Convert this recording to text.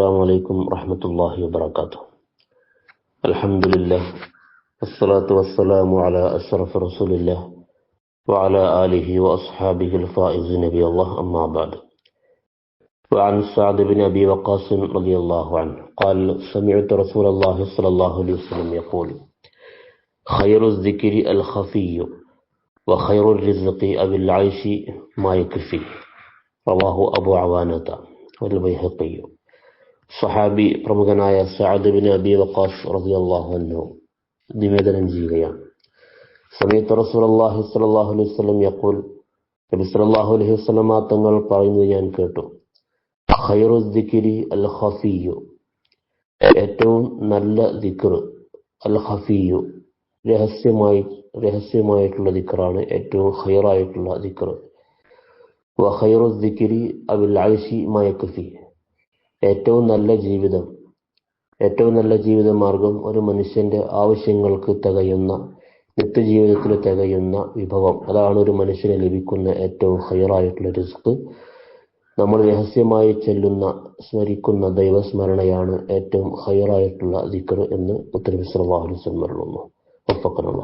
السلام عليكم ورحمة الله وبركاته. الحمد لله والصلاة والسلام على أشرف رسول الله وعلى آله وأصحابه الفائز نبي الله أما بعد. وعن سعد بن أبي وقاص رضي الله عنه قال سمعت رسول الله صلى الله عليه وسلم يقول خير الذكر الخفي وخير الرزق أبي العيش ما يكفي. رواه أبو عوانة والبيهقي. സഹാബി പ്രമുഖനായ Saad bin Abi Waqas റളിയല്ലാഹു അൻഹു നിവേദനം ചെയ്യുകയാണ്. സമയത്ത് റസൂലുള്ളാഹി സ്വല്ലല്ലാഹു അലൈഹി വസല്ലം യഖൂൽ നബി സല്ലല്ലാഹു അലൈഹി വസല്ലമ തങ്ങൾ പറയുന്നത് ഞാൻ കേട്ടു. ഖൈറു അൽ ഖഫിയു ഏറ്റവും നല്ല ദിക്ർ അൽ ഖഫിയു രഹസ്യമായി രഹസ്യമായിട്ടുള്ള ദിക്റാണ് ഏറ്റവും ഖൈറായിട്ടുള്ള ദിക്ർ വഖൈറു ദിക്രി അബിൽ ആയിഷി മയക്കഫി ഏറ്റവും നല്ല ജീവിതം. ഏറ്റവും നല്ല ജീവിതമാർഗം ഒരു മനുഷ്യന്റെ ആവശ്യങ്ങൾക്ക് തികയുന്ന നിത്യജീവിതത്തിന് തികയുന്ന വിഭവം. അതാണ് ഒരു മനുഷ്യന് ലഭിക്കുന്ന ഏറ്റവും ഹയറായിട്ടുള്ള റിസ്ക്. നമ്മൾ രഹസ്യമായി ചെല്ലുന്ന സ്മരിക്കുന്ന ദൈവസ്മരണയാണ് ഏറ്റവും ഹയറായിട്ടുള്ള ദിക്കർ എന്ന് ഉത്തരവിശ്രവാഹനം സ്മരണുന്നു ഒപ്പക്കനുള്ള